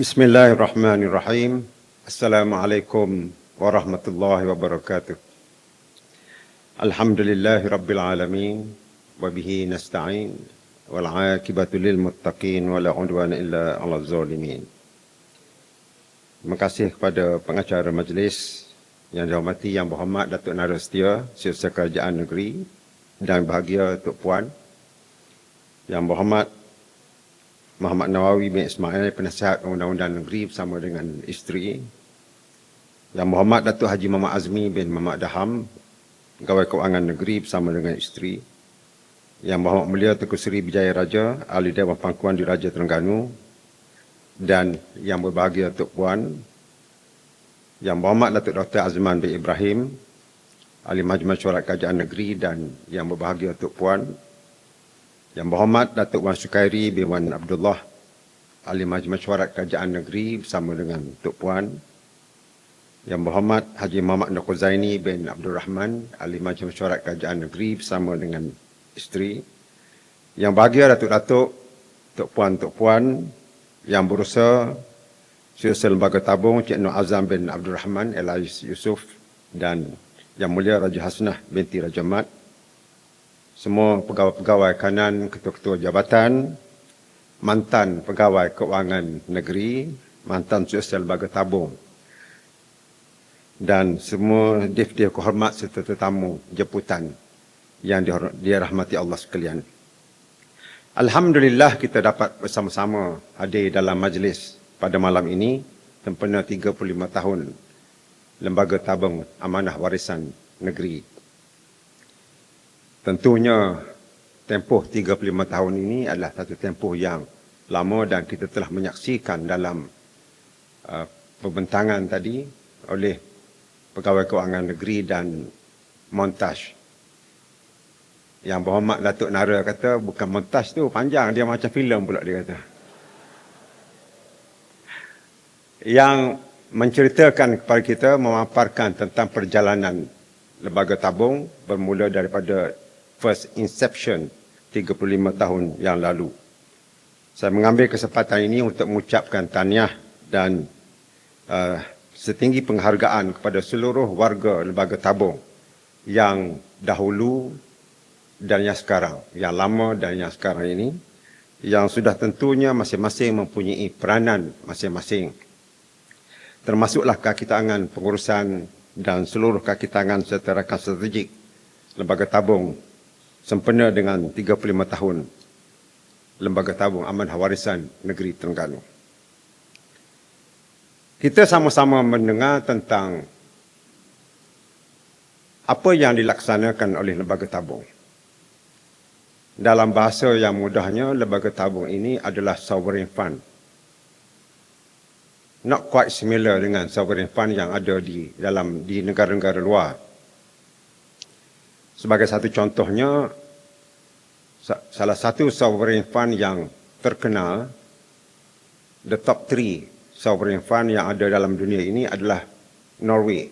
Bismillahirrahmanirrahim. Assalamualaikum warahmatullahi wabarakatuh. Alhamdulillahi rabbil alamin wa bihi nasta'in wal 'aqibatu lil muttaqin wa la 'udwana illa 'alal zalimin. Terima kasih kepada pengacara majlis yang dihormati Yang Berhormat Datuk Narastia Setiausaha Kerajaan Negeri dan bahagia Tok Puan. Yang Berhormat Muhammad Nawawi bin Ismail, penasihat Undang-Undang Negeri bersama dengan isteri. Yang Muhammad Datuk Haji Muhammad Azmi bin Muhammad Daham, Pegawai Kewangan Negeri bersama dengan isteri. Yang Muhammad Mulia Tengku Seri Bijaya Raja, Ahli Dewan Pangkuan di Raja Terengganu. Dan yang berbahagia Tok Puan, Yang Muhammad Datuk Dr. Azman bin Ibrahim, Ahli Majlis Syurat Kerajaan Negeri dan yang berbahagia Tok Puan, yang Berhormat Datuk Wan Sukairi bin Wan Abdullah, Ahli Majlis Mesyuarat Kerajaan Negeri bersama dengan Tok Puan. Yang Berhormat Haji Muhammad Nur Zaini bin Abdul Rahman, Ahli Majlis Mesyuarat Kerajaan Negeri bersama dengan isteri. Yang bahagia Datuk-Datuk, Tok Puan, Tok Puan, yang berusaha Syursa Lembaga Tabung Cik Nur Azam bin Abdul Rahman, Elais Yusuf dan Yang Mulia Raja Hasnah binti Raja Mat, semua pegawai-pegawai kanan, ketua-ketua jabatan, mantan pegawai keuangan negeri, mantan sosial lembaga tabung dan semua dif-dif kehormat serta tetamu jemputan yang dirahmati Allah sekalian. Alhamdulillah kita dapat bersama-sama hadir dalam majlis pada malam ini sempena 35 tahun Lembaga Tabung Amanah Warisan Negeri Tentunya tempoh 35 tahun ini adalah satu tempoh yang lama dan kita telah menyaksikan dalam uh, pembentangan tadi oleh Pegawai Kewangan Negeri dan montaj. Yang berhormat Datuk Nara kata bukan montaj tu panjang dia macam filem pula dia kata. Yang menceritakan kepada kita memaparkan tentang perjalanan lembaga tabung bermula daripada first inception 35 tahun yang lalu. Saya mengambil kesempatan ini untuk mengucapkan tahniah dan uh, setinggi penghargaan kepada seluruh warga Lembaga Tabung yang dahulu dan yang sekarang, yang lama dan yang sekarang ini, yang sudah tentunya masing-masing mempunyai peranan masing-masing. Termasuklah kaki tangan pengurusan dan seluruh kaki tangan serta rakan strategik Lembaga Tabung sempena dengan 35 tahun Lembaga Tabung Amanah Warisan Negeri Terengganu. Kita sama-sama mendengar tentang apa yang dilaksanakan oleh Lembaga Tabung. Dalam bahasa yang mudahnya, Lembaga Tabung ini adalah sovereign fund. Not quite similar dengan sovereign fund yang ada di dalam di negara-negara luar Sebagai satu contohnya, salah satu sovereign fund yang terkenal, the top three sovereign fund yang ada dalam dunia ini adalah Norway,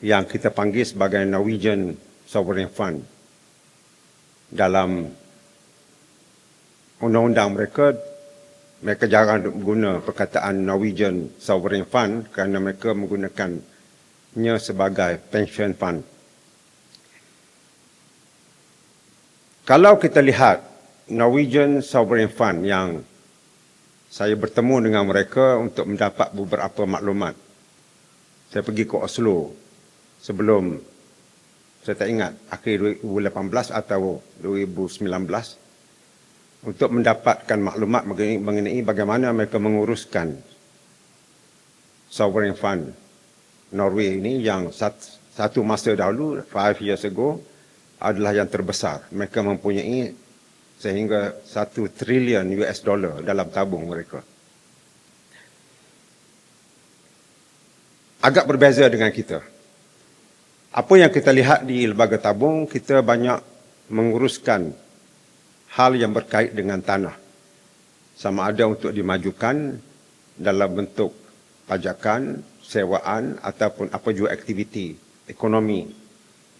yang kita panggil sebagai Norwegian Sovereign Fund. Dalam undang-undang mereka, mereka jarang guna perkataan Norwegian Sovereign Fund kerana mereka menggunakannya sebagai pension fund. Kalau kita lihat Norwegian Sovereign Fund yang saya bertemu dengan mereka untuk mendapat beberapa maklumat. Saya pergi ke Oslo sebelum saya tak ingat akhir 2018 atau 2019 untuk mendapatkan maklumat mengenai bagaimana mereka menguruskan sovereign fund Norway ini yang satu masa dahulu, five years ago, adalah yang terbesar. Mereka mempunyai sehingga satu trilion US dollar dalam tabung mereka. Agak berbeza dengan kita. Apa yang kita lihat di lembaga tabung, kita banyak menguruskan hal yang berkait dengan tanah. Sama ada untuk dimajukan dalam bentuk pajakan, sewaan ataupun apa juga aktiviti ekonomi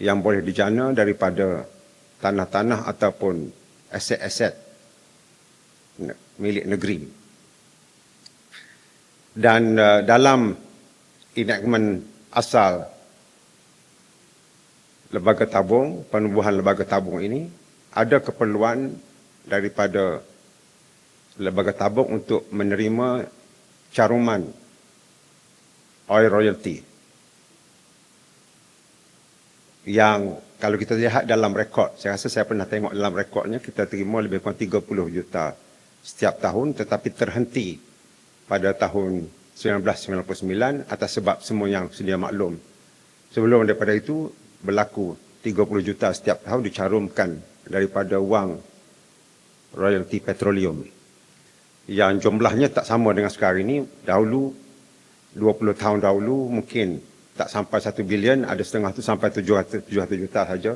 yang boleh dijana daripada tanah-tanah ataupun aset-aset milik negeri. Dan uh, dalam enactment asal lembaga tabung, penubuhan lembaga tabung ini, ada keperluan daripada lembaga tabung untuk menerima caruman oil royalty yang kalau kita lihat dalam rekod, saya rasa saya pernah tengok dalam rekodnya, kita terima lebih kurang 30 juta setiap tahun tetapi terhenti pada tahun 1999 atas sebab semua yang sedia maklum. Sebelum daripada itu berlaku 30 juta setiap tahun dicarumkan daripada wang royalty petroleum. Yang jumlahnya tak sama dengan sekarang ini. Dahulu 20 tahun dahulu mungkin tak sampai 1 bilion, ada setengah tu sampai 700, 700 juta saja.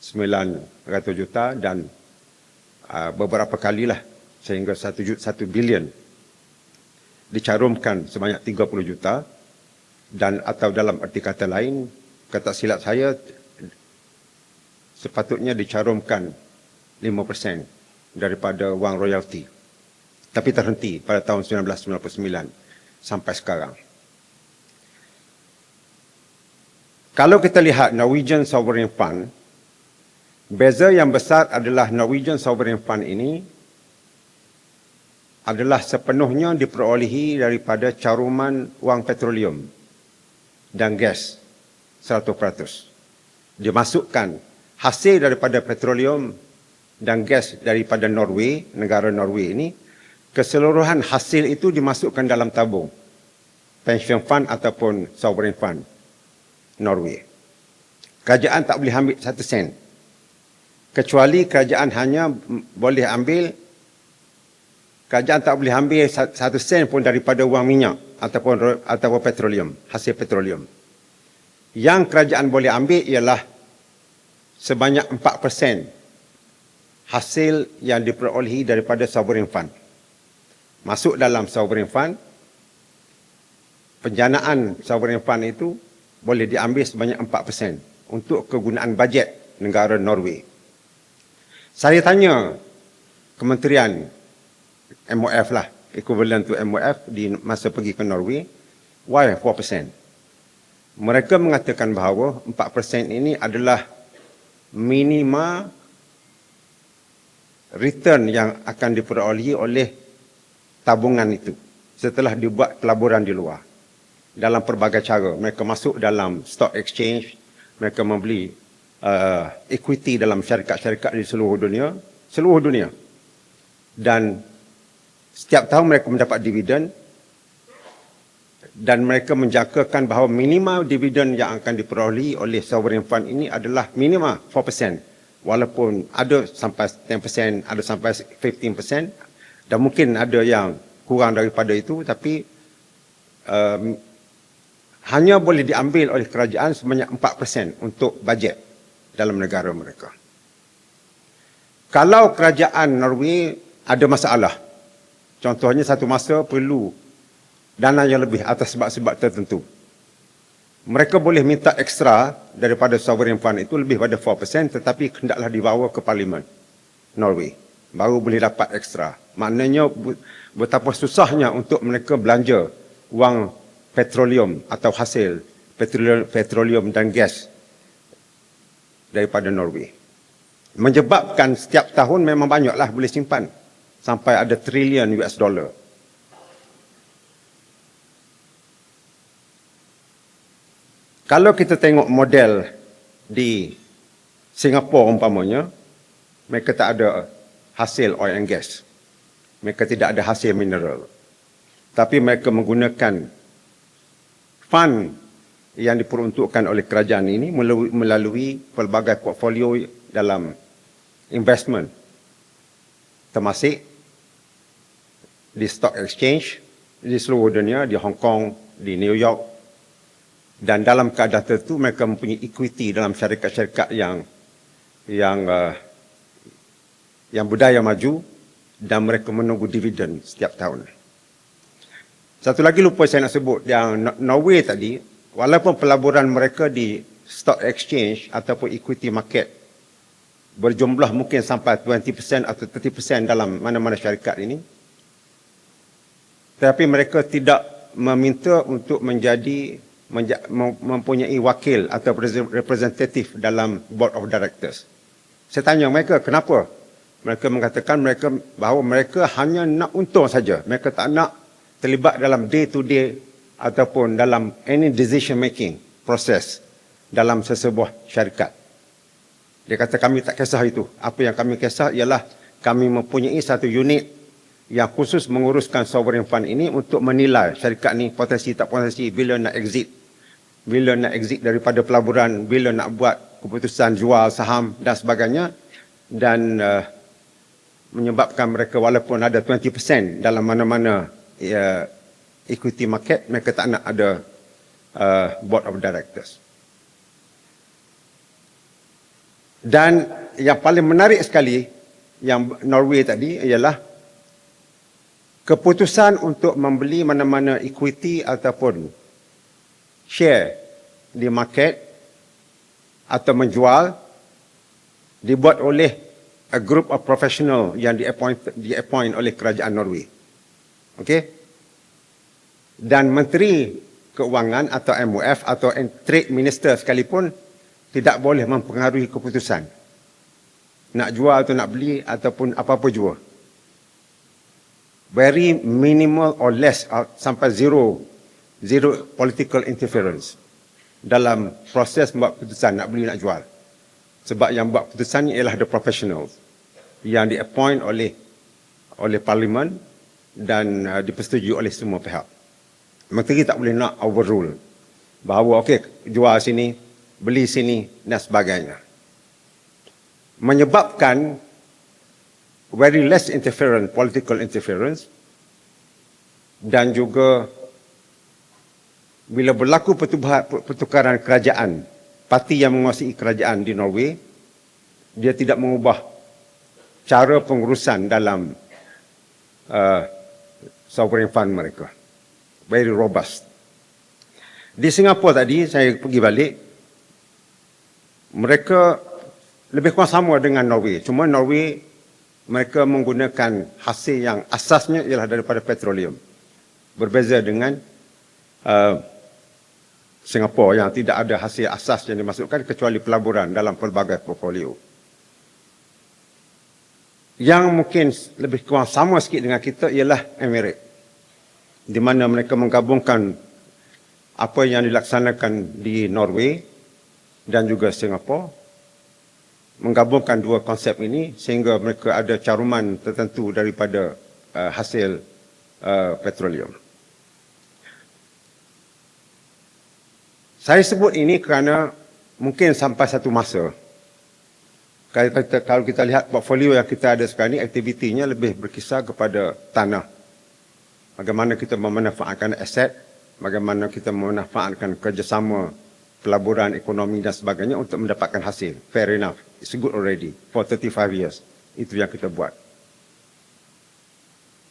900 juta dan uh, beberapa kalilah sehingga 1 juta 1 bilion. Dicarumkan sebanyak 30 juta dan atau dalam arti kata lain kata silap saya sepatutnya dicarumkan 5% daripada wang royalty tapi terhenti pada tahun 1999 sampai sekarang Kalau kita lihat Norwegian Sovereign Fund, beza yang besar adalah Norwegian Sovereign Fund ini adalah sepenuhnya diperolehi daripada caruman wang petroleum dan gas 100%. Dimasukkan hasil daripada petroleum dan gas daripada Norway, negara Norway ini, keseluruhan hasil itu dimasukkan dalam tabung pension fund ataupun sovereign fund. Norway. Kerajaan tak boleh ambil satu sen. Kecuali kerajaan hanya boleh ambil kerajaan tak boleh ambil satu sen pun daripada wang minyak ataupun ataupun petroleum, hasil petroleum. Yang kerajaan boleh ambil ialah sebanyak 4% hasil yang diperolehi daripada sovereign fund. Masuk dalam sovereign fund, penjanaan sovereign fund itu boleh diambil sebanyak 4% untuk kegunaan bajet negara Norway. Saya tanya Kementerian MOF lah, equivalent to MOF di masa pergi ke Norway, why 4%? Mereka mengatakan bahawa 4% ini adalah minima return yang akan diperolehi oleh tabungan itu setelah dibuat pelaburan di luar dalam pelbagai cara. Mereka masuk dalam stock exchange, mereka membeli uh, equity dalam syarikat-syarikat di seluruh dunia, seluruh dunia. Dan setiap tahun mereka mendapat dividen dan mereka menjangkakan bahawa minima dividen yang akan diperolehi oleh sovereign fund ini adalah minima 4%. Walaupun ada sampai 10%, ada sampai 15% dan mungkin ada yang kurang daripada itu tapi uh, hanya boleh diambil oleh kerajaan sebanyak 4% untuk bajet dalam negara mereka. Kalau kerajaan Norway ada masalah, contohnya satu masa perlu dana yang lebih atas sebab-sebab tertentu, mereka boleh minta ekstra daripada sovereign fund itu lebih pada 4% tetapi hendaklah dibawa ke parlimen Norway baru boleh dapat ekstra. Maknanya betapa susahnya untuk mereka belanja wang petroleum atau hasil petroleum, petroleum dan gas daripada Norway. Menyebabkan setiap tahun memang banyaklah boleh simpan sampai ada trilion US dollar. Kalau kita tengok model di Singapura umpamanya, mereka tak ada hasil oil and gas. Mereka tidak ada hasil mineral. Tapi mereka menggunakan fund yang diperuntukkan oleh kerajaan ini melalui pelbagai portfolio dalam investment termasuk di stock exchange di seluruh dunia di Hong Kong di New York dan dalam keadaan tertentu mereka mempunyai equity dalam syarikat-syarikat yang yang uh, yang budaya maju dan mereka menunggu dividen setiap tahun. Satu lagi lupa saya nak sebut yang Norway tadi, walaupun pelaburan mereka di stock exchange ataupun equity market berjumlah mungkin sampai 20% atau 30% dalam mana-mana syarikat ini, tetapi mereka tidak meminta untuk menjadi menja, mempunyai wakil atau representatif dalam board of directors. Saya tanya mereka kenapa? Mereka mengatakan mereka bahawa mereka hanya nak untung saja. Mereka tak nak terlibat dalam day to day ataupun dalam any decision making process dalam sesebuah syarikat. Dia kata kami tak kisah itu. Apa yang kami kisah ialah kami mempunyai satu unit yang khusus menguruskan sovereign fund ini untuk menilai syarikat ni potensi tak potensi bila nak exit. Bila nak exit daripada pelaburan, bila nak buat keputusan jual saham dan sebagainya. Dan uh, menyebabkan mereka walaupun ada 20% dalam mana-mana uh, equity market, mereka tak nak ada uh, board of directors. Dan yang paling menarik sekali yang Norway tadi ialah keputusan untuk membeli mana-mana equity ataupun share di market atau menjual dibuat oleh a group of professional yang di-appoint di-appoint oleh kerajaan Norway. Okey? Dan menteri keuangan atau MOF atau trade minister sekalipun tidak boleh mempengaruhi keputusan nak jual atau nak beli ataupun apa-apa jua. Very minimal or less uh, sampai zero zero political interference dalam proses membuat keputusan nak beli nak jual. Sebab yang buat keputusan ialah the professionals yang di-appoint oleh oleh parlimen dan uh, dipersetujui oleh semua pihak. Menteri tak boleh nak overrule bahawa okey jual sini beli sini dan sebagainya. Menyebabkan very less interference, political interference dan juga bila berlaku pertukaran kerajaan, parti yang menguasai kerajaan di Norway, dia tidak mengubah cara pengurusan dalam uh, sovereign fund mereka. Very robust. Di Singapura tadi, saya pergi balik, mereka lebih kurang sama dengan Norway. Cuma Norway mereka menggunakan hasil yang asasnya ialah daripada petroleum. Berbeza dengan uh, Singapura yang tidak ada hasil asas yang dimasukkan kecuali pelaburan dalam pelbagai portfolio. Yang mungkin lebih kurang sama sikit dengan kita ialah Emirates. Di mana mereka menggabungkan apa yang dilaksanakan di Norway dan juga Singapura menggabungkan dua konsep ini sehingga mereka ada caruman tertentu daripada uh, hasil uh, petroleum. Saya sebut ini kerana mungkin sampai satu masa kalau kita, kalau kita lihat portfolio yang kita ada sekarang ini aktivitinya lebih berkisar kepada tanah. Bagaimana kita memanfaatkan aset, bagaimana kita memanfaatkan kerjasama pelaburan ekonomi dan sebagainya untuk mendapatkan hasil. Fair enough. It's good already. For 35 years. Itu yang kita buat.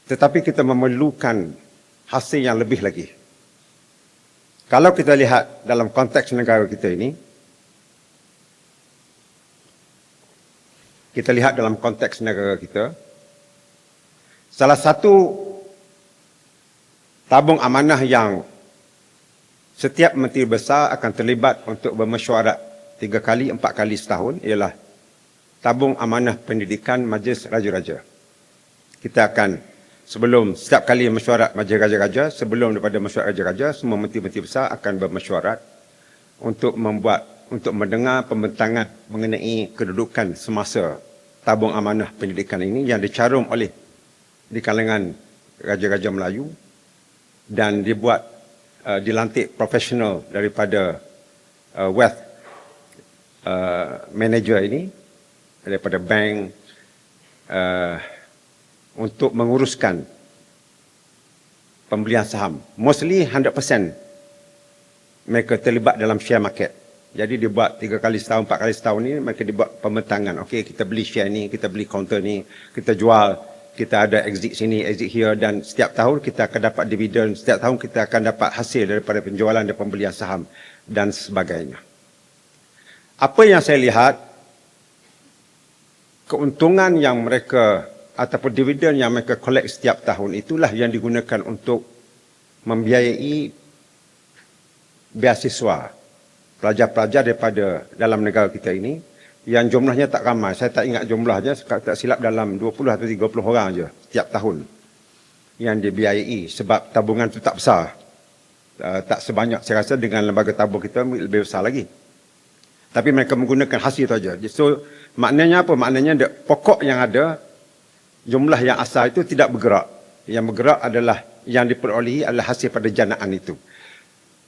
Tetapi kita memerlukan hasil yang lebih lagi. Kalau kita lihat dalam konteks negara kita ini, kita lihat dalam konteks negara kita, salah satu tabung amanah yang Setiap menteri besar akan terlibat untuk bermesyuarat tiga kali, empat kali setahun ialah tabung amanah pendidikan Majlis Raja-Raja. Kita akan sebelum setiap kali mesyuarat Majlis Raja-Raja, sebelum daripada mesyuarat Raja-Raja, semua menteri-menteri besar akan bermesyuarat untuk membuat, untuk mendengar pembentangan mengenai kedudukan semasa tabung amanah pendidikan ini yang dicarum oleh di kalangan Raja-Raja Melayu dan dibuat uh, dilantik profesional daripada uh, wealth uh, manager ini daripada bank uh, untuk menguruskan pembelian saham. Mostly 100% mereka terlibat dalam share market. Jadi dia buat tiga kali setahun, empat kali setahun ini mereka dibuat pembentangan. Okey, kita beli share ni, kita beli counter ni, kita jual kita ada exit sini, exit here dan setiap tahun kita akan dapat dividen, setiap tahun kita akan dapat hasil daripada penjualan dan pembelian saham dan sebagainya. Apa yang saya lihat, keuntungan yang mereka ataupun dividen yang mereka collect setiap tahun itulah yang digunakan untuk membiayai beasiswa pelajar-pelajar daripada dalam negara kita ini yang jumlahnya tak ramai. Saya tak ingat jumlahnya, tak silap dalam 20 atau 30 orang saja setiap tahun yang dibiayai sebab tabungan itu tak besar. Uh, tak sebanyak saya rasa dengan lembaga tabung kita lebih besar lagi. Tapi mereka menggunakan hasil itu saja. So maknanya apa? Maknanya pokok yang ada jumlah yang asal itu tidak bergerak. Yang bergerak adalah yang diperolehi adalah hasil pada janaan itu.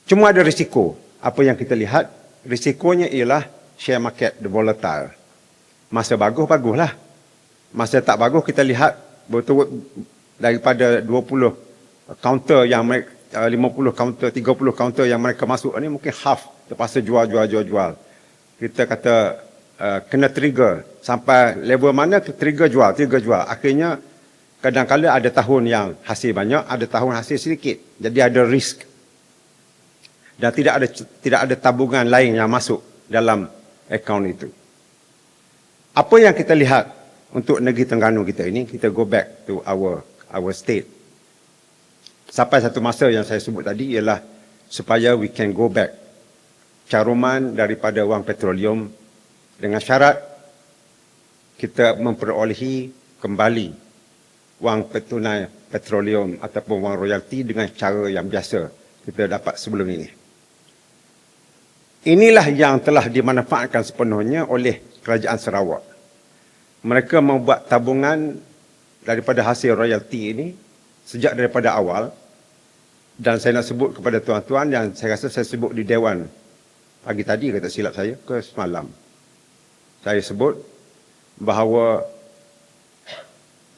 Cuma ada risiko. Apa yang kita lihat, risikonya ialah share market the volatile. Masa bagus, baguslah. Masa tak bagus, kita lihat betul daripada 20 counter yang mereka 50 counter, 30 counter yang mereka masuk ni mungkin half terpaksa jual, jual, jual, jual. Kita kata uh, kena trigger sampai level mana trigger jual, trigger jual. Akhirnya kadang-kadang ada tahun yang hasil banyak, ada tahun hasil sedikit. Jadi ada risk. Dan tidak ada tidak ada tabungan lain yang masuk dalam akaun itu. Apa yang kita lihat untuk negeri Tengganu kita ini, kita go back to our our state. Sampai satu masa yang saya sebut tadi ialah supaya we can go back caruman daripada wang petroleum dengan syarat kita memperolehi kembali wang tunai petroleum ataupun wang royalti dengan cara yang biasa kita dapat sebelum ini. Inilah yang telah dimanfaatkan sepenuhnya oleh kerajaan Sarawak. Mereka membuat tabungan daripada hasil royalti ini sejak daripada awal dan saya nak sebut kepada tuan-tuan yang saya rasa saya sebut di Dewan pagi tadi kata silap saya ke semalam. Saya sebut bahawa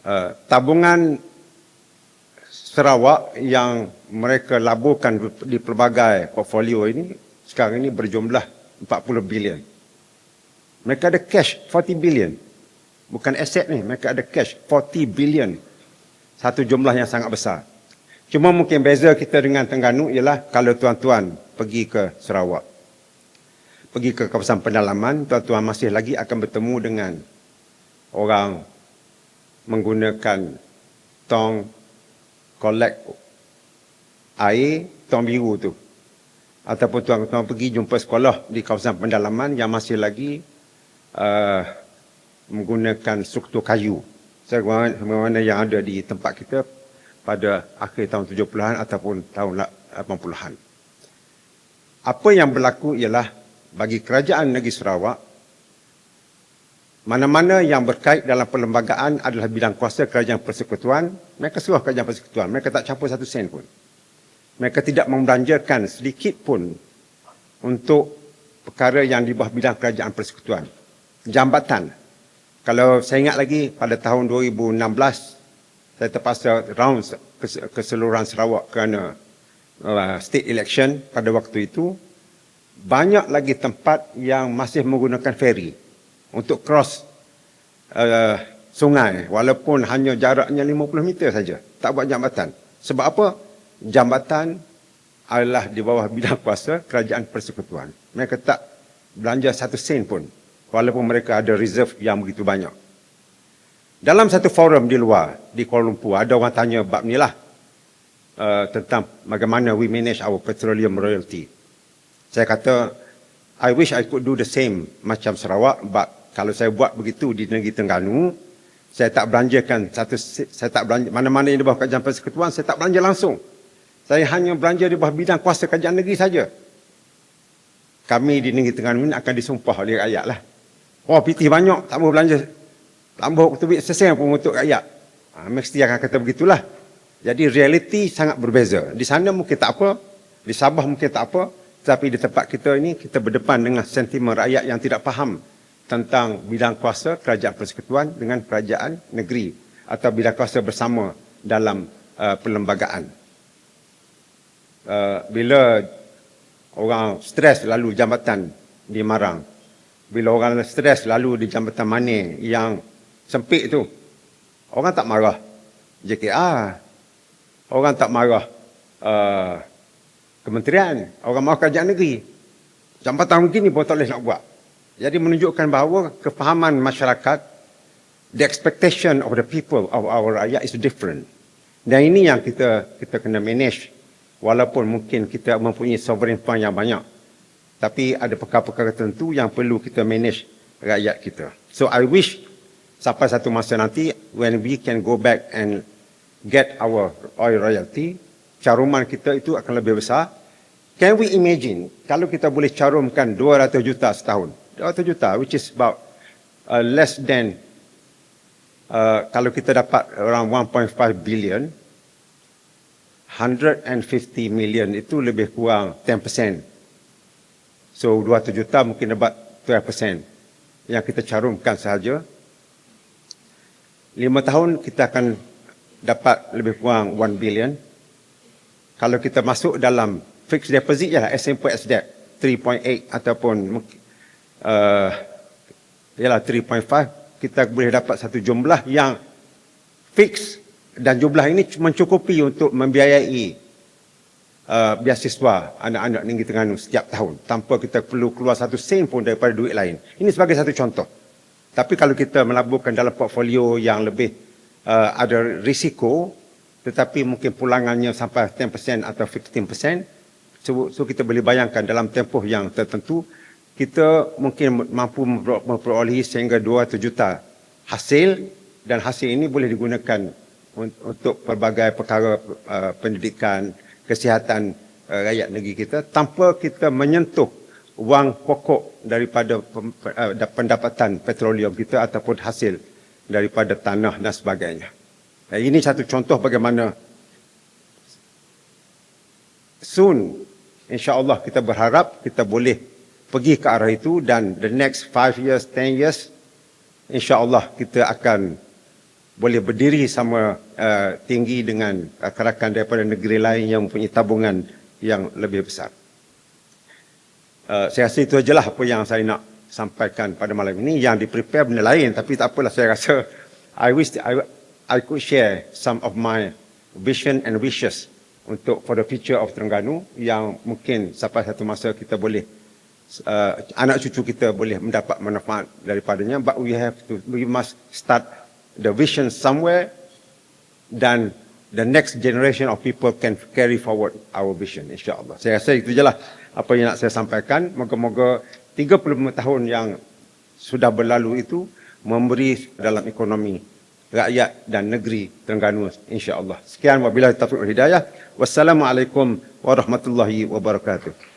uh, tabungan Sarawak yang mereka laburkan di pelbagai portfolio ini sekarang ini berjumlah 40 bilion. Mereka ada cash 40 bilion. Bukan aset ni, mereka ada cash 40 billion. Satu jumlah yang sangat besar. Cuma mungkin beza kita dengan Tengganu ialah kalau tuan-tuan pergi ke Sarawak. Pergi ke kawasan pendalaman, tuan-tuan masih lagi akan bertemu dengan orang menggunakan tong collect air, tong biru tu. Ataupun tuan-tuan pergi jumpa sekolah di kawasan pendalaman yang masih lagi uh, menggunakan struktur kayu sebagaimana yang ada di tempat kita pada akhir tahun 70-an ataupun tahun 80-an. Apa yang berlaku ialah bagi kerajaan negeri Sarawak mana-mana yang berkait dalam perlembagaan adalah bidang kuasa kerajaan persekutuan, mereka suruh kerajaan persekutuan, mereka tak campur satu sen pun. Mereka tidak membelanjakan sedikit pun untuk perkara yang di bawah bidang kerajaan persekutuan. Jambatan, kalau saya ingat lagi pada tahun 2016 saya terpaksa round keseluruhan Sarawak kerana uh, state election pada waktu itu. Banyak lagi tempat yang masih menggunakan ferry untuk cross uh, sungai walaupun hanya jaraknya 50 meter saja. Tak buat jambatan. Sebab apa jambatan adalah di bawah bidang kuasa kerajaan persekutuan mereka tak belanja satu sen pun walaupun mereka ada reserve yang begitu banyak. Dalam satu forum di luar, di Kuala Lumpur, ada orang tanya bab ni lah uh, tentang bagaimana we manage our petroleum royalty. Saya kata, I wish I could do the same macam Sarawak, but kalau saya buat begitu di negeri Tengganu, saya tak belanjakan satu saya tak belanja mana-mana yang di bawah kajian persekutuan saya tak belanja langsung. Saya hanya belanja di bawah bidang kuasa kajian negeri saja. Kami di negeri Tengganu ini akan disumpah oleh rakyat lah. Oh, piti banyak, tak mau belanja. Tambah duit sesen pun untuk rakyat. Ha, mesti akan kata begitulah. Jadi realiti sangat berbeza. Di sana mungkin tak apa. Di Sabah mungkin tak apa. Tapi di tempat kita ini, kita berdepan dengan sentimen rakyat yang tidak faham tentang bidang kuasa kerajaan persekutuan dengan kerajaan negeri atau bidang kuasa bersama dalam uh, perlembagaan. Uh, bila orang stres lalu jambatan di Marang, bila orang stres lalu di jambatan mana yang sempit tu orang tak marah. JKR orang tak marah. Uh, kementerian orang marah kerajaan negeri. Jambatan begini pun tak boleh nak buat. Jadi menunjukkan bahawa kefahaman masyarakat the expectation of the people of our rakyat is different. Dan ini yang kita kita kena manage walaupun mungkin kita mempunyai sovereign fund yang banyak tapi ada perkara-perkara tertentu yang perlu kita manage rakyat kita. So I wish sampai satu masa nanti when we can go back and get our oil royalty, caruman kita itu akan lebih besar. Can we imagine kalau kita boleh carumkan 200 juta setahun? 200 juta which is about uh, less than uh, kalau kita dapat around 1.5 billion 150 million itu lebih kurang 10%. So 200 juta mungkin dapat 12% yang kita carumkan sahaja. 5 tahun kita akan dapat lebih kurang 1 billion. Kalau kita masuk dalam fixed deposit lah, simple as that. 3.8 ataupun uh, ialah 3.5 kita boleh dapat satu jumlah yang fix dan jumlah ini mencukupi untuk membiayai uh, biasiswa anak-anak Negeri Terengganu setiap tahun tanpa kita perlu keluar satu sen pun daripada duit lain. Ini sebagai satu contoh. Tapi kalau kita melaburkan dalam portfolio yang lebih uh, ada risiko tetapi mungkin pulangannya sampai 10% atau 15%, so, so kita boleh bayangkan dalam tempoh yang tertentu kita mungkin mampu memperolehi sehingga 200 juta hasil dan hasil ini boleh digunakan untuk pelbagai perkara uh, pendidikan, kesihatan uh, rakyat negeri kita tanpa kita menyentuh wang pokok daripada uh, pendapatan petroleum kita ataupun hasil daripada tanah dan sebagainya. Ini satu contoh bagaimana soon insya-Allah kita berharap kita boleh pergi ke arah itu dan the next 5 years, 10 years, insya-Allah kita akan boleh berdiri sama uh, tinggi dengan rakan-rakan daripada negeri lain yang mempunyai tabungan yang lebih besar. Uh, saya rasa itu sajalah apa yang saya nak sampaikan pada malam ini yang di prepare benda lain tapi tak apalah saya rasa I wish I, I could share some of my vision and wishes untuk for the future of Terengganu yang mungkin sampai satu masa kita boleh uh, anak cucu kita boleh mendapat manfaat daripadanya but we have to we must start the vision somewhere dan the next generation of people can carry forward our vision insyaallah. Saya rasa itu jelah apa yang nak saya sampaikan. Moga-moga 35 tahun yang sudah berlalu itu memberi dalam ekonomi rakyat dan negeri Terengganu insyaallah. Sekian wabillahi taufiq wal hidayah. Wassalamualaikum warahmatullahi wabarakatuh